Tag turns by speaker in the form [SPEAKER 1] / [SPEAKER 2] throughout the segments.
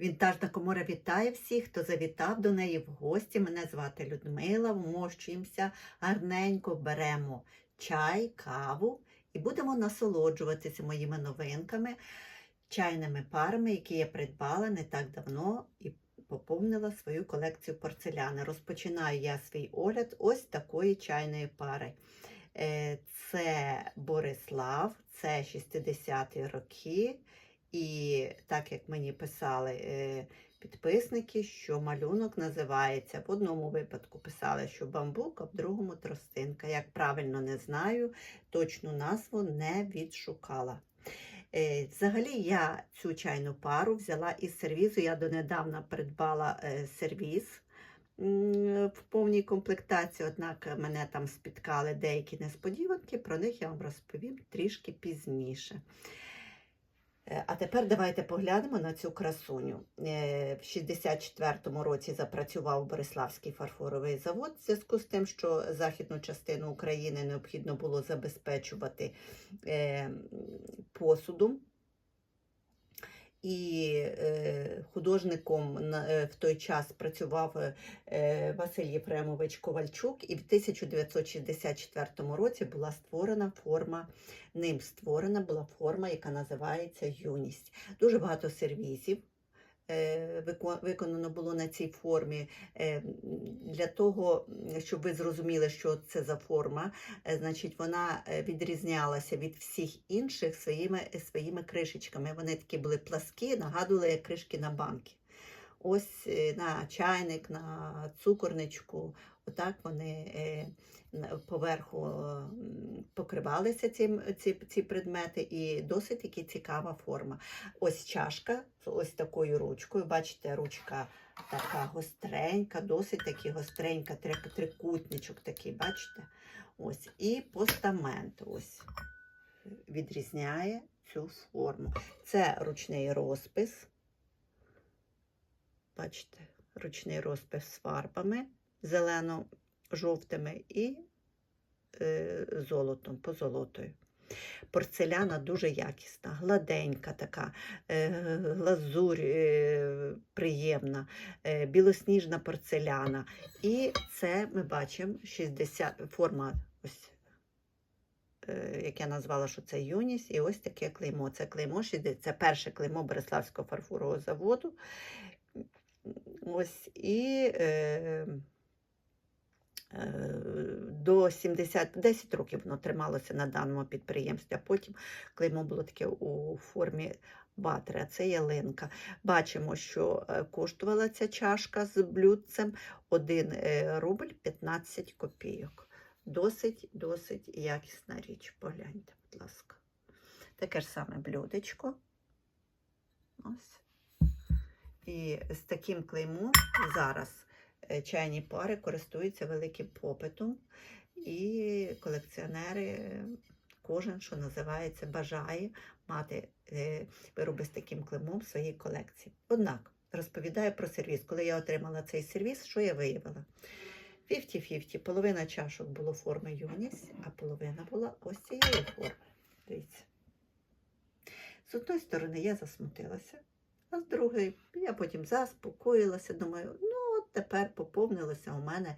[SPEAKER 1] Вінтажна комора вітає всіх, хто завітав до неї в гості. Мене звати Людмила. Вмощуємося гарненько, беремо чай, каву і будемо насолоджуватися моїми новинками, чайними парами, які я придбала не так давно і поповнила свою колекцію порцеляни. Розпочинаю я свій огляд ось такої чайної пари. Е, Це Борислав, це 60-ті роки. І так як мені писали е, підписники, що малюнок називається, в одному випадку писали, що бамбук, а в другому тростинка. Як правильно не знаю, точну назву не відшукала. Е, Взагалі я цю чайну пару взяла із сервізу. Я донедавна придбала е, сервіз в повній комплектації, однак мене там спіткали деякі несподіванки, про них я вам розповім трішки пізніше. Е, А тепер давайте поглянемо на цю красуню. Е, В 64-му році запрацював Бориславський фарфоровий завод в зв'язку з тим, що західну частину України необхідно було забезпечувати е, посудом. І е, художником е, в той час працював е, Василь Єфремович Ковальчук, і в 1964 році була створена форма, ним створена була форма, яка називається юність. Дуже багато сервізів виконано було на цій формі. Е, Для того, щоб ви зрозуміли, що це за форма, е, значить, вона е, відрізнялася від всіх інших своїми, своїми кришечками. Вони такі були пласкі, нагадували як кришки на банки. Ось е, на чайник, на цукорничку, отак вони е, поверху покривалися ці, ці, ці предмети, і досить таки цікава форма. Ось чашка з ось такою ручкою. Бачите, ручка така гостренька, досить таки гостренька, три- трикутничок такий, бачите? Ось. І постамент ось відрізняє цю форму. Це ручний розпис. Бачите, ручний розпис з фарбами зелено-жовтими і е, золотом, позолотою. Порцеляна дуже якісна, гладенька така, е, глазурь е, приємна, е, білосніжна порцеляна. І це ми бачимо 60, форма, ось, як я назвала, що це юність, і ось таке клеймо. Це клеймо це перше клеймо Береславського фарфорового заводу. Ось і е, е, до 70, 10 років воно трималося на даному підприємстві, а потім клеймо було таке у формі батри, а це ялинка. Бачимо, що е, коштувала ця чашка з блюдцем 1 е, рубль 15 копійок. Досить, досить якісна річ. Погляньте, будь ласка. Таке ж саме блюдечко. Ось. І з таким клеймом зараз е, чайні пари користуються великим попитом, і колекціонери, е, кожен, що називається, бажає мати е, вироби з таким клеймом в своїй колекції. Однак, розповідаю про сервіс. Коли я отримала цей сервіс, що я виявила? 50-50. Половина чашок було форми юність, а половина була ось цієї форми. Дивіться. З одної сторони, я засмутилася. А з другої, я потім заспокоїлася, думаю, ну от тепер поповнилося у мене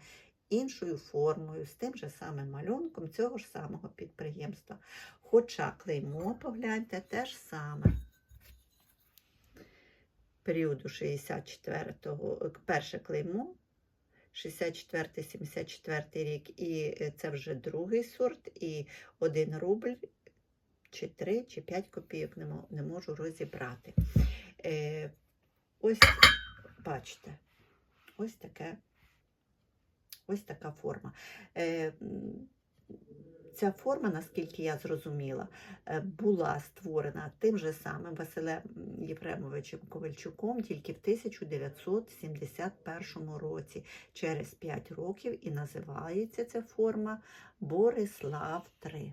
[SPEAKER 1] іншою формою, з тим же самим малюнком цього ж самого підприємства. Хоча клеймо, погляньте, те ж саме. Періоду 64-го, перше клеймо, 64-74 рік, і е, це вже другий сорт, і 1 рубль, чи 3, чи 5 копійок не можу розібрати. Ось, бачите, ось таке, ось така форма. Е, ця форма, наскільки я зрозуміла, е, була створена тим же самим Василем Єфремовичем Ковальчуком тільки в 1971 році, через 5 років, і називається ця форма Борислав 3.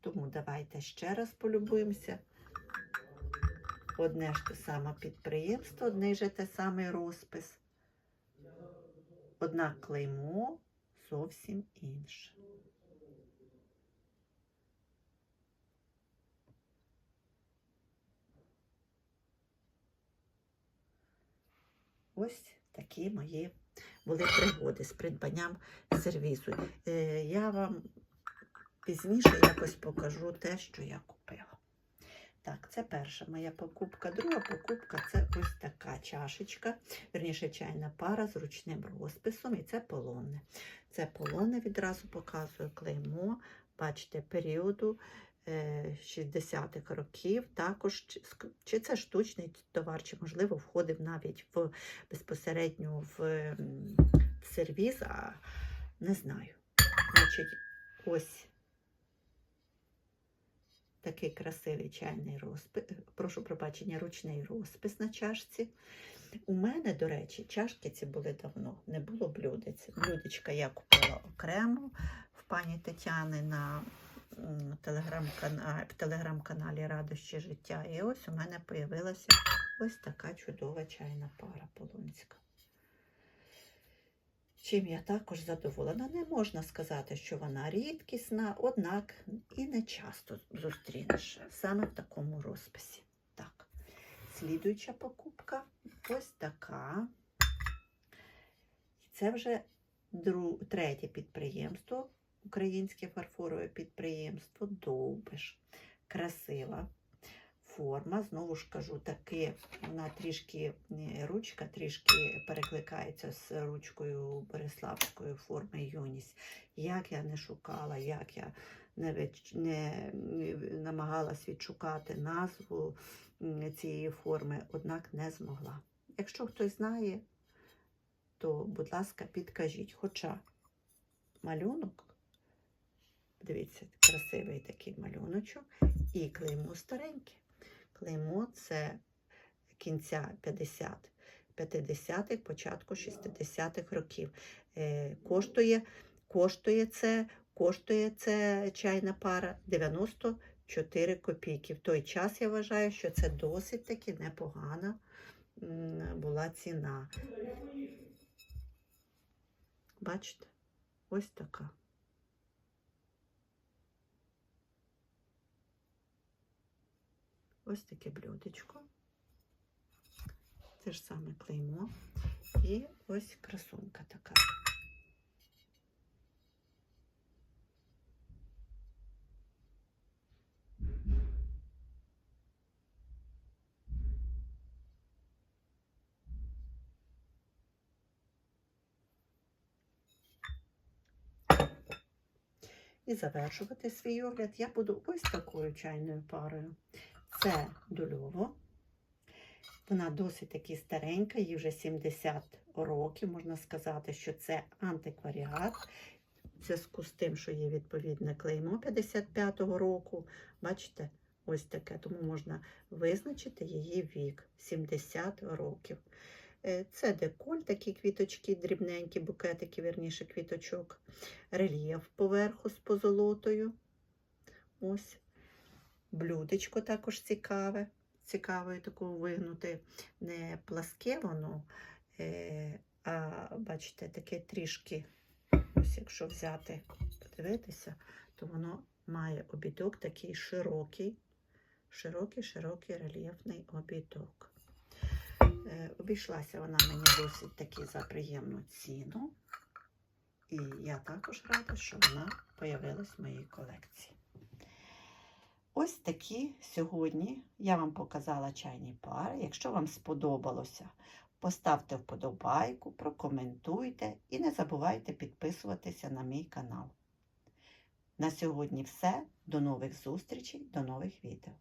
[SPEAKER 1] Тому давайте ще раз полюбуємося одне ж те саме підприємство, одне ж те самий розпис. Однак клеймо зовсім інше. ось такі мої були пригоди з придбанням сервізу. Е, я вам пізніше якось покажу те, що я купила. Так, це перша моя покупка. Друга покупка це ось така чашечка, верніше чайна пара з ручним розписом, і це полонне. Це полонне відразу показую клеймо. Бачите, періоду е, 60-х років. Також чи- це штучний товар, чи можливо входив навіть в безпосередньо в, в сервіз, а не знаю. Значить, ось такий красивий чайний розпис, прошу пробачення, ручний розпис на чашці. У мене, до речі, чашки ці були давно, не було блюдець. Блюдечка я купила окремо в пані Тетяни на телеграм-каналі, в телеграм-каналі Радощі життя. І ось у мене появилася ось така чудова чайна пара полонська. Чим я також задоволена. Не можна сказати, що вона рідкісна, однак і не часто зустрінеш саме в такому розписі. Так, слідуюча покупка ось така. Це вже третє підприємство, українське фарфорове підприємство Довбиш. Красива форма. Знову ж кажу, таки вона трішки ручка трішки перекликається з ручкою Бориславської форми Юність. Як я не шукала, як я не, відч- не намагалась відшукати назву цієї форми, однак не змогла. Якщо хтось знає, то, будь ласка, підкажіть. Хоча малюнок, дивіться, красивий такий малюночок, і клеймо стареньке. Клеймо це кінця 50 50-х, початку 60-х років. Е, коштує, коштує це, коштує це чайна пара 94 копійки. В той час я вважаю, що це досить таки непогана була ціна. Бачите? Ось така. Ось таке блюдечко. Те ж саме клеймо. І ось красунка така. І завершувати свій огляд я буду ось такою чайною парою. Це дульово. Вона досить таки старенька, їй вже 70 років. Можна сказати, що це антикваріат. В зв'язку з тим, що є відповідне клеймо 55-го року. Бачите, ось таке. Тому можна визначити її вік 70 років. Е, Це деколь, такі квіточки, дрібненькі букетики, верніше квіточок. Рельєф поверху з позолотою. Ось. Блюдечко також цікаве. Цікаве такого вигнути. Не пласке воно, е, а бачите, таке трішки, ось якщо взяти, подивитися, то воно має обідок такий широкий, широкий, широкий рельєфний обідок. Е, Обійшлася вона мені досить таки за приємну ціну. І я також рада, що вона появилась в моїй колекції. Ось такі сьогодні я вам показала чайні пари. Якщо вам сподобалося, поставте вподобайку, прокоментуйте і не забувайте підписуватися на мій канал. На сьогодні все. До нових зустрічей, до нових відео.